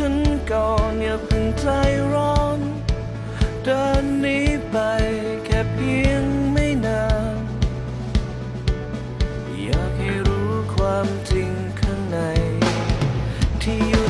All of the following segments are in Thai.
ฉันก่อนอย่าเพิ่งใจร้อน เดินหนี้ไปแค่เพียงไม่นาน อยากให้รู้ความจริงข้างในที่อยู่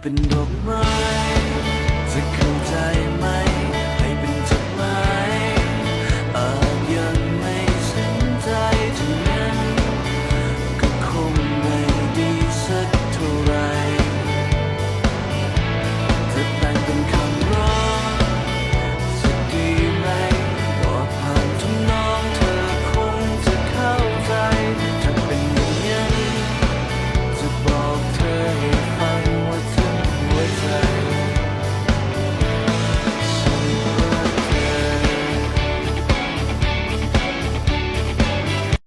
เป็นดอกไม้จะข